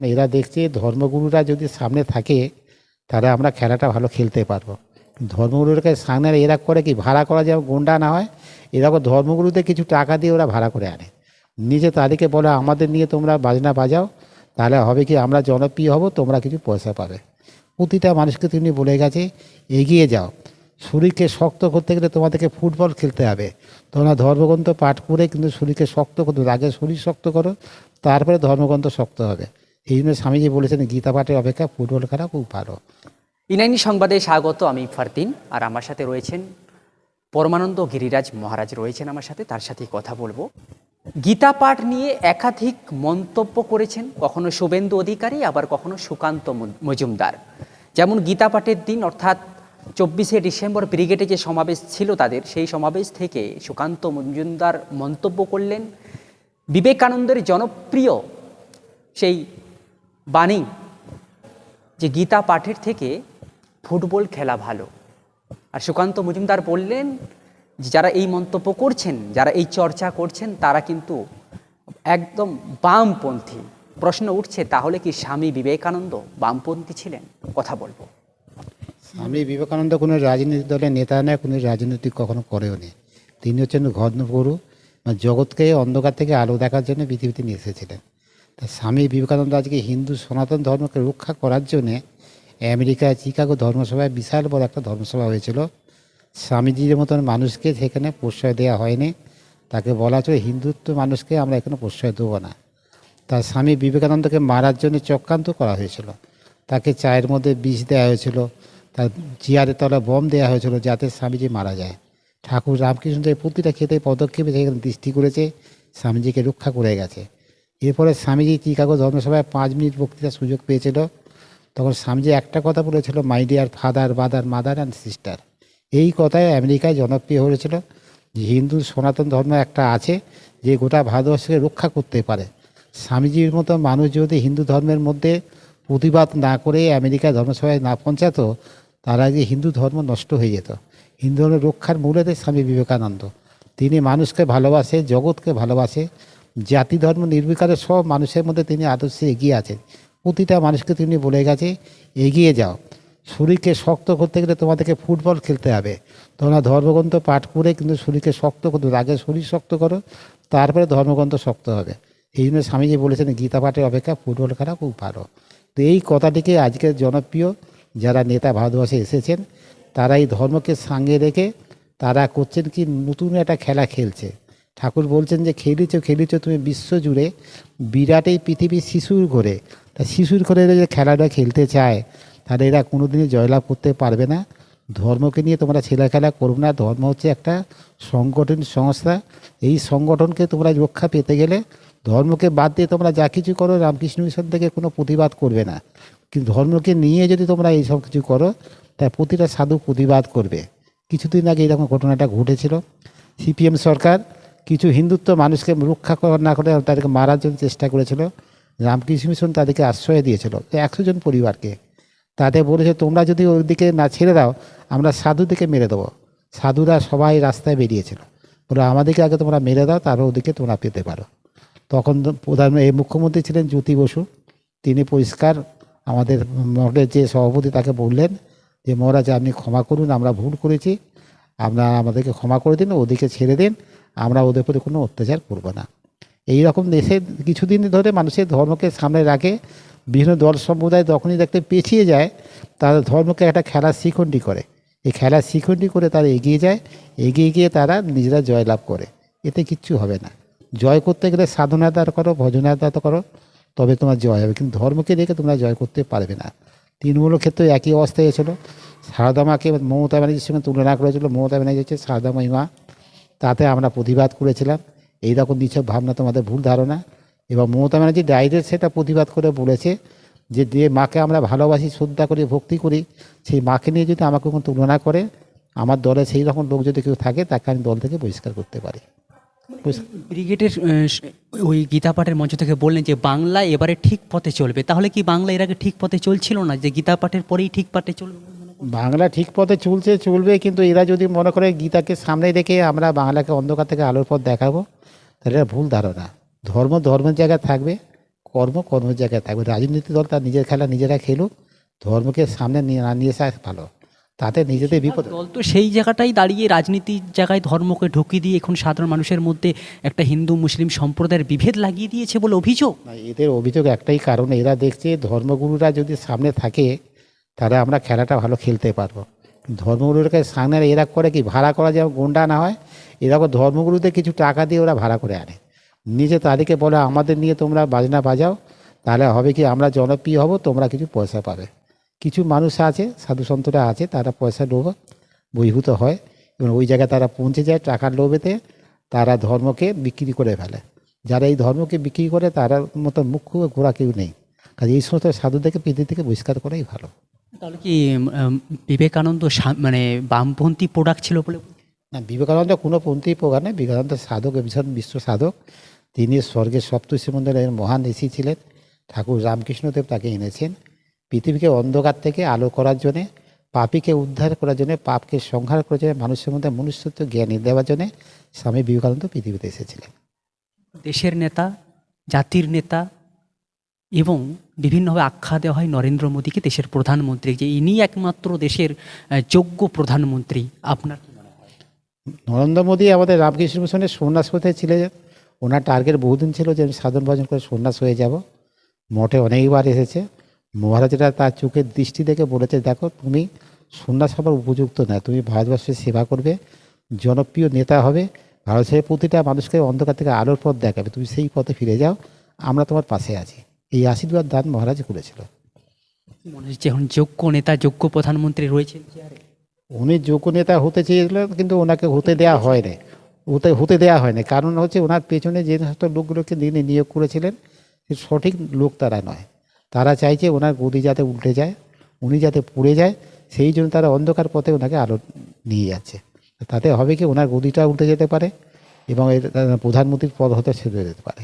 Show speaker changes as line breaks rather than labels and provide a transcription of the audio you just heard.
এরা দেখছে ধর্মগুরুরা যদি সামনে থাকে, তাহলে আমরা খেলাটা ভালো খেলতে পারব। ধর্মগুরুকে সামনে এরা করে কি ভাড়া করা যেমন গুন্ডা না হয়? এরকম ধর্মগুরুদের কিছু টাকা দিয়ে ওরা ভাড়া করে আনে। নিজে তাদেরকে বলে, আমাদের নিয়ে তোমরা বাজনা বাজাও, তাহলে হবে কি আমরা জনপ্রিয় হব, তোমরা কিছু পয়সা পাবে। প্রতিটা মানুষকে তিনি বলে গেছে, এগিয়ে যাও। শরীরকে শক্ত করতে গেলে তোমাদেরকে ফুটবল খেলতে হবে। তোমরা ধর্মগ্রন্থ পাঠ করে কিন্তু শরীরকে শক্ত করতে আগে শরীর শক্ত করো, তারপরে ধর্মগ্রন্থ শক্ত হবে। এই জন্য স্বামীজি বলেছেন, গীতা পাঠের অপেক্ষা ফুটবল খেলা খুব ভালো।
ইনাইনি সংবাদে স্বাগত, আমি ফারদিন। আর আমার সাথে রয়েছেন পরমানন্দ গিরিরাজ মহারাজ রয়েছেন আমার সাথে, তার সাথে কথা বলব। গীতা পাঠ নিয়ে একাধিক মন্তব্য করেছেন, কখনো শুভেন্দু অধিকারী, আবার কখনো সুকান্ত মজুমদার। যেমন গীতা পাঠের দিন, অর্থাৎ চব্বিশে ডিসেম্বর ব্রিগেডে যে সমাবেশ ছিল তাদের, সেই সমাবেশ থেকে সুকান্ত মজুমদার মন্তব্য করলেন। বিবেকানন্দের জনপ্রিয় সেই বাণী যে গীতা পাঠের থেকে ফুটবল খেলা ভালো। আর সুকান্ত মজুমদার বললেন যে যারা এই মন্তব্য করছেন, যারা এই চর্চা করছেন, তারা কিন্তু একদম বামপন্থী। প্রশ্ন উঠছে, তাহলে কি স্বামী বিবেকানন্দ বামপন্থী ছিলেন? কথা বলব।
স্বামী বিবেকানন্দ কোনো রাজনৈতিক দলের নেতা নয়, কোনো রাজনৈতিক কখনো করেও নি তিনি হচ্ছেন ঘনগুরু মানে জগৎকে অন্ধকার থেকে আলো দেখার জন্য পৃথিবীতে নিয়ে এসেছিলেন। তা স্বামী বিবেকানন্দ আজকে হিন্দু সনাতন ধর্মকে রক্ষা করার জন্যে আমেরিকায় চিকাগো ধর্মসভায় বিশাল বড় একটা ধর্মসভা হয়েছিল। স্বামীজির মতন মানুষকে সেখানে প্রশ্রয় দেওয়া হয়নি। তাকে বলা হয়েছিল, হিন্দুত্ব মানুষকে আমরা এখানে প্রশ্রয় দেবো না। তার স্বামী বিবেকানন্দকে মারার জন্য চক্রান্ত করা হয়েছিল। তাকে চায়ের মধ্যে বিষ দেওয়া হয়েছিল। তার চেয়ারের তলায় বম দেওয়া হয়েছিল যাতে স্বামীজি মারা যায়। ঠাকুর রামকৃষ্ণদেব প্রতিটা ক্ষেত্রে পদক্ষেপে সেখানে দৃষ্টি করেছে। স্বামীজিকে রক্ষা করে গেছে। এরপরে স্বামীজি চিকাগো ধর্মসভায় পাঁচ মিনিট বক্তৃতার সুযোগ পেয়েছিল। তখন স্বামীজি একটা কথা বলেছিল my dear father brother mother and sister এই কথায় আমেরিকায় জনপ্রিয় হয়েছিল। যে হিন্দু সনাতন ধর্ম একটা আছে যে গোটা ভারতবর্ষকে রক্ষা করতে পারে। স্বামীজির মতো মানুষ যদি হিন্দু ধর্মের মধ্যে প্রতিবাদ না করে আমেরিকা ধর্মসভায় না পৌঁছাতো তার আগে হিন্দু ধর্ম নষ্ট হয়ে যেত। হিন্দু ধর্মের রক্ষার মূলেতে স্বামী বিবেকানন্দ। তিনি মানুষকে ভালোবাসে, জগৎকে ভালোবাসে। জাতি, ধর্ম নির্বিকারে সব মানুষের মধ্যে তিনি আদর্শে এগিয়ে আছেন। প্রতিটা মানুষকে তিনি বলে গেছে, এগিয়ে যাও। শরীরকে শক্ত করতে গেলে তোমাদেরকে ফুটবল খেলতে হবে। তোমরা ধর্মগ্রন্থ পাঠ করে কিন্তু শরীরকে শক্ত করতে। আগে শরীর শক্ত করো, তারপরে ধর্মগ্রন্থ শক্ত হবে। এই জন্য স্বামীজি বলেছেন, গীতা পাঠের অপেক্ষা ফুটবল খেলা খুব ভালো। তো এই কথাটিকে আজকে জনপ্রিয় যারা নেতা ভারতবর্ষে এসেছেন, তারা এই ধর্মকে সঙ্গে রেখে তারা করছেন কি? নতুন একটা খেলা খেলছে। ঠাকুর বলছেন যে, খেলিছ খেলিছ তুমি বিশ্ব জুড়ে বিরাট এই পৃথিবী শিশুর ঘরে। তা শিশুর ঘরে যে খেলাটা খেলতে চায়, তাহলে এরা কোনোদিনই জয়লাভ করতে পারবে না। ধর্মকে নিয়ে তোমরা ছেলে খেলা করো না। ধর্ম হচ্ছে একটা সংগঠন, সংস্থা। এই সংগঠনকে তোমরা রক্ষা পেতে গেলে ধর্মকে বাদ দিয়ে তোমরা যা কিছু করো, রামকৃষ্ণ মিশন থেকে কোনো প্রতিবাদ করবে না। কিন্তু ধর্মকে নিয়ে যদি তোমরা এই সব কিছু করো, তা প্রতিটা সাধু প্রতিবাদ করবে। কিছুদিন আগে এরকম ঘটনাটা ঘটেছিল। সিপিএম সরকার কিছু হিন্দুত্ব মানুষকে রক্ষা করা না করে তাদেরকে মারার জন্য চেষ্টা করেছিল। রামকৃষ্ণ মিশন তাদেরকে আশ্রয় দিয়েছিল। একশো জন পরিবারকে। তাদের বলেছে, তোমরা যদি ওদিকে না ছেড়ে দাও, আমরা সাধুদেরকে মেরে দেবো। সাধুরা সবাই রাস্তায় বেরিয়েছিল। বলে, আমাদেরকে আগে তোমরা মেরে দাও, তারপর ওদিকে তোমরা পেতে পারো। তখন প্রধান এই মুখ্যমন্ত্রী ছিলেন জ্যোতি বসু। তিনি পরিষ্কার আমাদের মঠের যে সভাপতি তাকে বললেন যে, মহারাজ, আপনি ক্ষমা করুন, আমরা ভুল করেছি। আমরা আমাদেরকে ক্ষমা করে দিন, ওদিকে ছেড়ে দিন, আমরা ওদের প্রতি কোনো অত্যাচার করব না। এই রকম দেশে কিছুদিন ধরে মানুষের ধর্মকে সামনে রাখে, বিভিন্ন দল সম্প্রদায় যখনই দেখতে পেছিয়ে যায়, তারা ধর্মকে একটা খেলার শিখণ্ডি করে। এই খেলার শিখণ্ডি করে তারা এগিয়ে যায়, এগিয়ে গিয়ে তারা নিজেরা জয়লাভ করে। এতে কিচ্ছু হবে না। জয় করতে গেলে সাধনাদার করো, ভজনাদার করো, তবে তোমার জয় হবে। কিন্তু ধর্মকে রেখে তোমরা জয় করতে পারবে না। তৃণমূলের ক্ষেত্রে একই অবস্থা সারদা মাকে মমতা ব্যানার্জির সঙ্গে তুলনা করেছিল মমতা ব্যানার্জি হচ্ছে সারদা মহিমা। তাতে আমরা প্রতিবাদ করেছিলাম। এই রকম নিছক ভাবনা তোমাদের ভুল ধারণা। এবং মমতা ব্যানার্জি ডাইরেক্ট সেটা প্রতিবাদ করে বলেছে যে যে মাকে আমরা ভালোবাসি, শ্রদ্ধা করি, ভক্তি করি, সেই মাকে নিয়ে যদি আমাকে কোনো তুলনা করে, আমার দলে সেই রকম লোক যদি কেউ থাকে, তাকে আমি দল থেকে বহিষ্কার করতে পারি।
ব্রিগেডের ওই গীতা পাঠের মঞ্চ থেকে বললেন যে বাংলা এবারে ঠিক পথে চলবে। তাহলে কি বাংলা এর আগে ঠিক পথে চলছিল না? যে গীতা পাঠের পরেই ঠিক পথে চলবে?
বাংলা ঠিক পথে চলছে, চলবে, কিন্তু এরা যদি মনে করে গীতাকে সামনে রেখে আমরা বাংলাকে অন্ধকার থেকে আলোর পথ দেখাবো, তাহলে এটা ভুল ধারণা। ধর্ম ধর্মের জায়গায় থাকবে, কর্ম কর্মের জায়গায় থাকবে। রাজনীতি দল তার নিজের খেলা নিজেরা খেলুক, ধর্মকে সামনে নিয়ে না নিয়ে আসা ভালো। তাতে নিজেদের বিপদ
দল তো সেই জায়গাটাই দাঁড়িয়ে রাজনীতির জায়গায় ধর্মকে ঢুকিয়ে দিয়ে এখন সাধারণ মানুষের মধ্যে একটা হিন্দু মুসলিম সম্প্রদায়ের বিভেদ লাগিয়ে দিয়েছে বলে অভিযোগ।
এদের অভিযোগ একটাই কারণ এরা দেখছে ধর্মগুরুরা যদি সামনে থাকে তাহলে আমরা খেলাটা ভালো খেলতে পারব। ধর্মগুরুকে সামনে এরা করে কি ভাড়া করা যেমন গুন্ডা না হয় এরকম ধর্মগুরুদের কিছু টাকা দিয়ে ওরা ভাড়া করে আনে। নিজে তাদেরকে বলে আমাদের নিয়ে তোমরা বাজনা বাজাও তাহলে হবে কি আমরা জনপ্রিয় হব তোমরা কিছু পয়সা পাবে। কিছু মানুষ আছে সাধু সন্তরা আছে তারা পয়সা লোভ বহিভূত হয় এবং ওই জায়গায় তারা পৌঁছে যায় টাকার লোভেতে তারা ধর্মকে বিক্রি করে ফেলে। যারা এই ধর্মকে বিক্রি করে তারা মতো মুখ্য ঘোরা কেউ নেই। কাজে এই সমস্ত সাধুদেরকে পৃথিবী থেকে বহিষ্কার করাই ভালো।
তাহলে কি বিবেকানন্দ মানে বামপন্থী প্রোডাক্ট ছিল বলে?
না বিবেকানন্দ কোনো পন্থী প্রকার নেই। বিবেকানন্দ সাধক ভীষণ বিশ্ব সাধক। তিনি স্বর্গের সপ্তর্ষি মন্দিরের মহান ঋষি ছিলেন। ঠাকুর রামকৃষ্ণদেব তাকে এনেছেন। পৃথিবীকে অন্ধকার থেকে আলো করার জন্যে পাপীকে উদ্ধার করার জন্য পাপকে সংহার করার জন্য মানুষের মধ্যে মনুষ্যত্ব জ্ঞানী দেওয়ার জন্য স্বামী বিবেকানন্দ পৃথিবীতে এসেছিলেন।
দেশের নেতা জাতির নেতা এবং বিভিন্নভাবে আখ্যা দেওয়া হয় নরেন্দ্র মোদীকে দেশের প্রধানমন্ত্রী। যে ইনি একমাত্র দেশের যোগ্য প্রধানমন্ত্রী। আপনার কি মনে হয়?
নরেন্দ্র মোদী আমাদের রামকৃষ্ণ মিশনের সন্ন্যাস হতে ছিলেন। ওনার টার্গেট বহুদিন ছিল যে আমি সাধন ভজন করে সন্ন্যাস হয়ে যাব। মঠে অনেকবার এসেছে। মহারাজরা তার চোখের দৃষ্টি দেখে বলেছে দেখো তুমি সন্ন্যাস হবার উপযুক্ত না তুমি ভারতবর্ষের সেবা করবে জনপ্রিয় নেতা হবে ভারতের প্রতিটা মানুষকে অন্ধকার থেকে আলোর পথ দেখাবে তুমি সেই পথে ফিরে যাও আমরা তোমার পাশে আছি। এই আশীর্বাদ দান মহারাজ করেছিল।
মনে হচ্ছে এখন যোগ্য নেতা যোগ্য প্রধানমন্ত্রী রয়েছেন
উনি যোগ্য নেতা হতে চেয়েছিলেন কিন্তু ওনাকে হতে দেওয়া হয়নি। হতে হতে দেওয়া হয়নি। কারণ হচ্ছে ওনার পেছনে যে সমস্ত লোকগুলোকে তিনি নিয়োগ করেছিলেন সঠিক লোক তারা নয়। তারা চাইছে ওনার গদি যাতে উল্টে যায়, উনি যাতে পুড়ে যায়, সেই জন্য তারা অন্ধকার পথে ওনাকে আলো নিয়ে যাচ্ছে। তাতে হবে কি, ওনার গদিটা উল্টে যেতে পারে এবং প্রধানমন্ত্রীর পদ হতে ছেড়ে যেতে পারে।